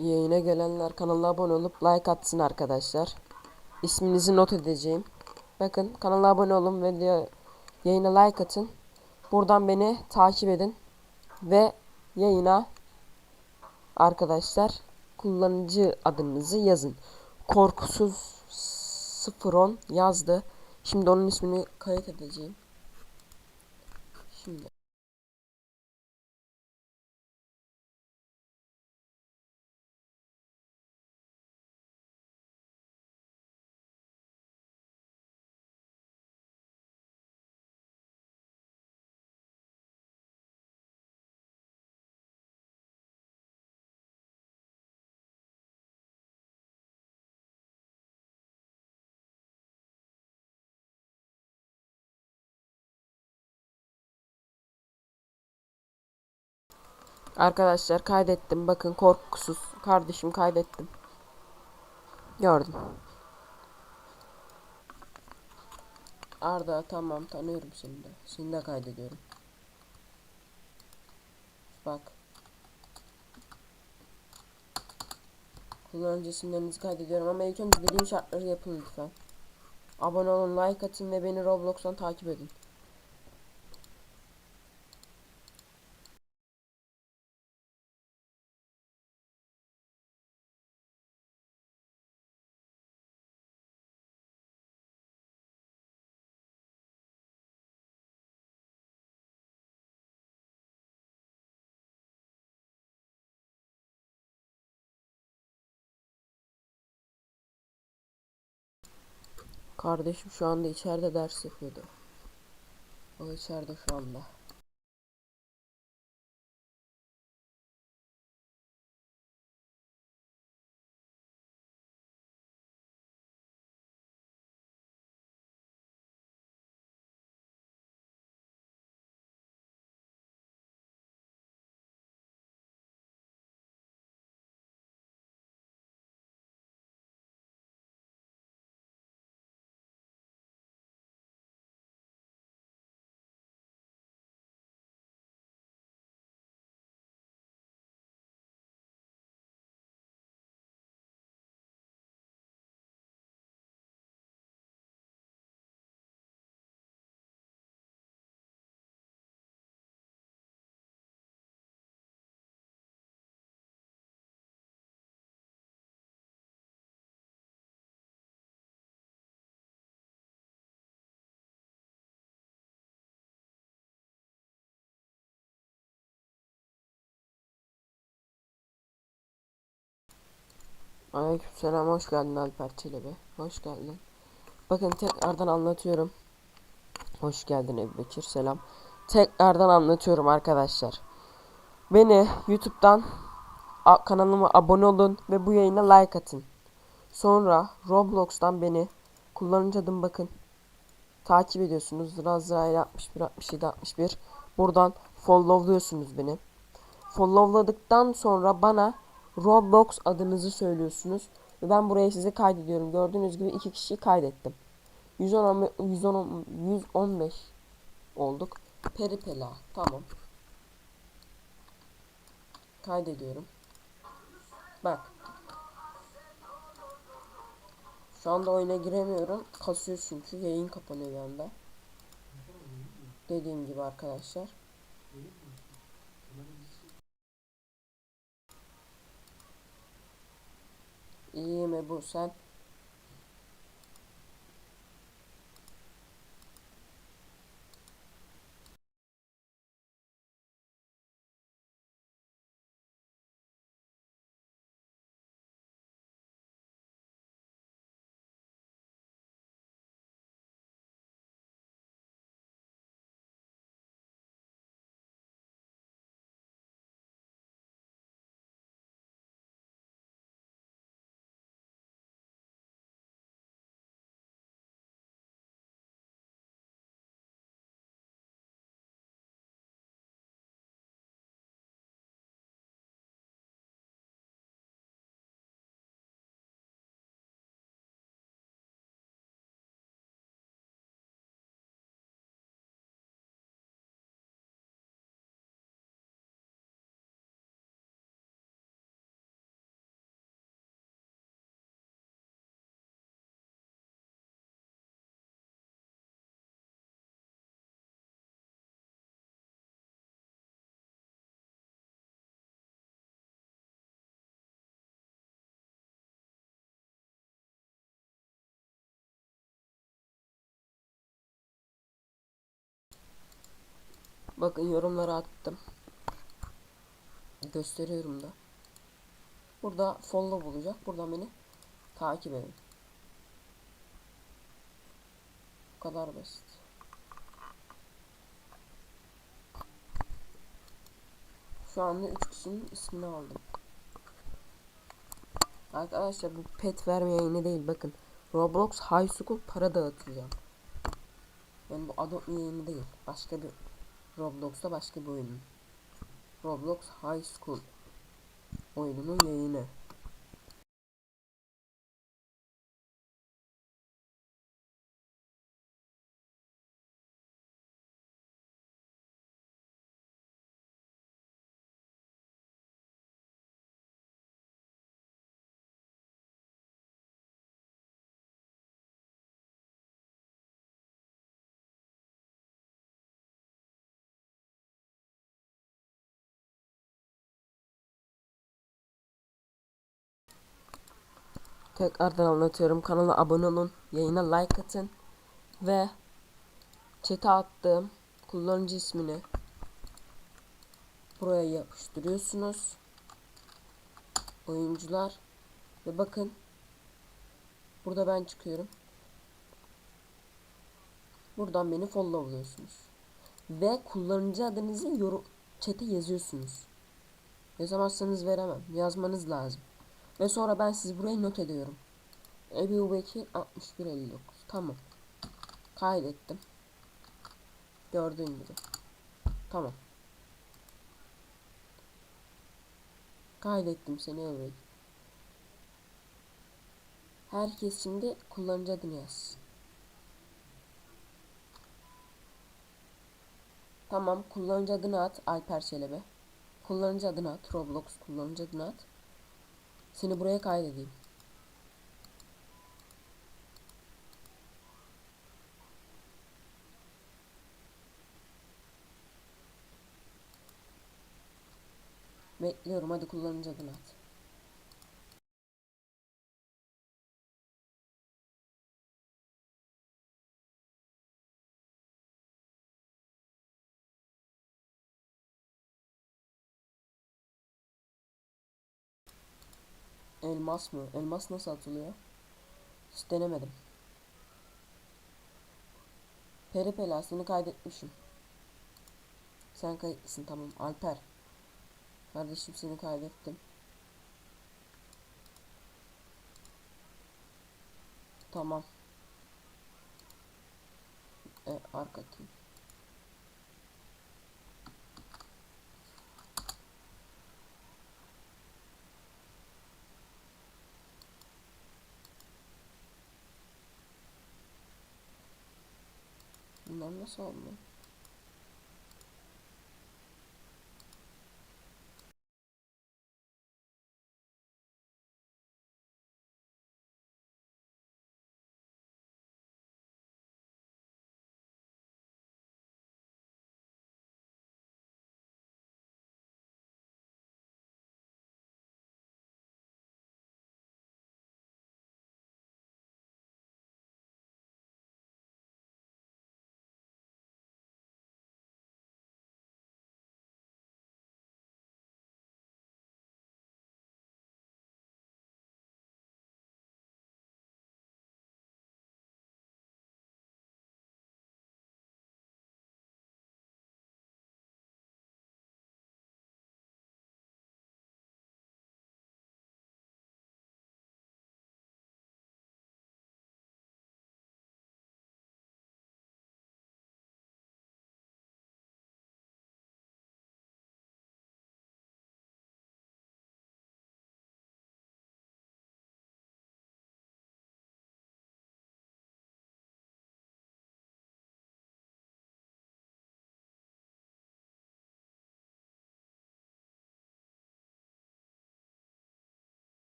Yayına gelenler kanala abone olup like atsın arkadaşlar. İsminizi not edeceğim. Bakın kanala abone olun ve yayına like atın. Buradan beni takip edin. Ve yayına arkadaşlar kullanıcı adınızı yazın. Korkusuz 010 yazdı. Şimdi onun ismini kayıt edeceğim. Şimdi Arkadaşlar kaydettim. Bakın korkusuz. Kardeşim kaydettim. Gördüm. Arda tamam tanıyorum seni de. Seni de kaydediyorum. Bak. Kullanıcı isimlerinizi kaydediyorum ama ilk önce dediğim şartları yapın lütfen. Abone olun, like atın ve beni Roblox'tan takip edin. Kardeşim şu anda içeride ders yapıyordu. O içeride şu anda. Aleykümselam hoş geldin Alper Çelebi. Hoş geldin. Bakın tekrardan anlatıyorum. Hoş geldin Ebu Bekir selam. Tekrardan anlatıyorum arkadaşlar. Beni YouTube'dan kanalıma abone olun ve bu yayına like atın. Sonra Roblox'tan beni kullanıcı adım bakın. Takip ediyorsunuz. Razrail 61 67 61. Buradan followluyorsunuz beni. Followladıktan sonra bana Roblox adınızı söylüyorsunuz. Ve ben buraya sizi kaydediyorum. Gördüğünüz gibi iki kişiyi kaydettim. 110, 110, 115 olduk. Peripela. Tamam. Kaydediyorum. Bak. Şu anda oyuna giremiyorum. Kasıyor çünkü. Yayın kapanıyor bir anda. Dediğim gibi arkadaşlar. İyiyim Ebu sen. Bakın yorumlara attım. Gösteriyorum da. Burada follow olacak. Buradan beni takip edin. Bu kadar basit. Şu anda 3 kişinin ismini aldım. Arkadaşlar bu pet verme yayını değil bakın. Roblox High School para dağıtacağım. Yani bu Adobe yayını değil. Başka bir Roblox'ta başka bir oyun. Roblox High School oyununun yayını. Tekrardan anlatıyorum. Kanala abone olun. Yayına like atın. Ve chat'e attığım kullanıcı ismini buraya yapıştırıyorsunuz. Oyuncular ve bakın burada ben çıkıyorum. Buradan beni followluyorsunuz. Ve kullanıcı adınızı yorum chat'e yazıyorsunuz. Yazamazsanız veremem. Yazmanız lazım. Ve sonra ben sizi buraya not ediyorum. Ebu Bekir 6159. Tamam. Kaydettim. Gördüğün gibi. Tamam. Kaydettim seni Ebu. Herkes şimdi kullanıcı adını yazsın. Tamam kullanıcı adını at Alper Çelebi. Kullanıcı adını at Roblox kullanıcı adını at. Seni buraya kaydedeyim. Bekliyorum hadi kullanıcı adını at. Elmas mı? Elmas nasıl atılıyor? Hiç denemedim. Peri pelasını kaydetmişim. Sen kayıtlısın tamam. Alper. Kardeşim seni kaydettim. Tamam. E, arka kim? Bunlar nasıl oldu?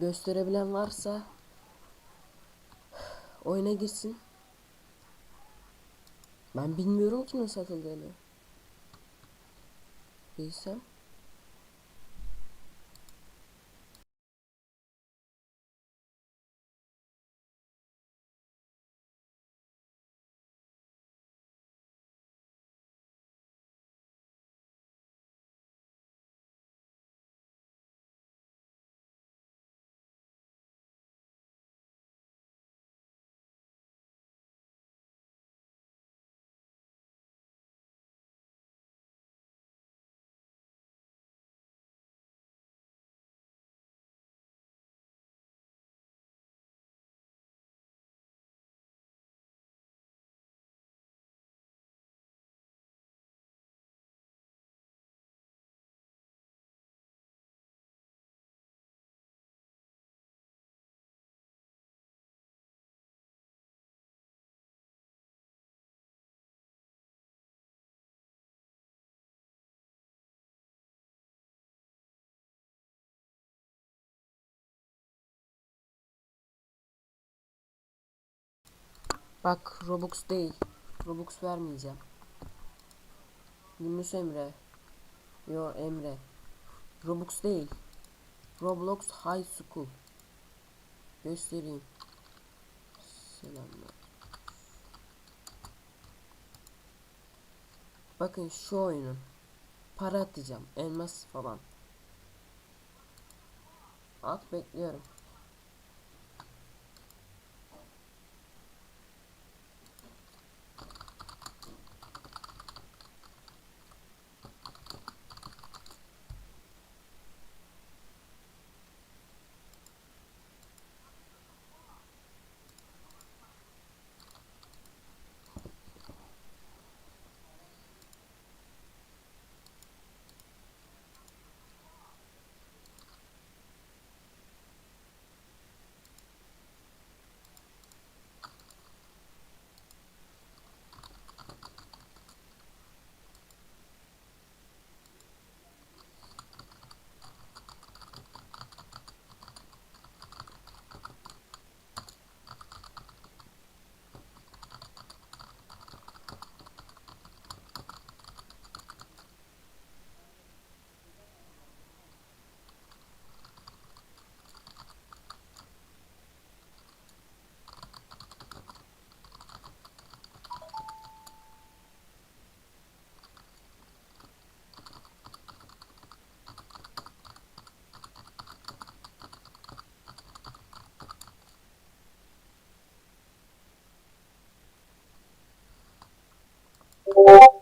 Gösterebilen varsa oyuna gitsin. Ben bilmiyorum ki nasıl atıldığını. Bilsem. Bak Robux değil. Robux vermeyeceğim. Yunus Emre. Yo Emre. Robux değil. Roblox High School. Göstereyim. Selamlar. Bakın şu oyunun. Para atacağım. Elmas falan. At bekliyorum. you.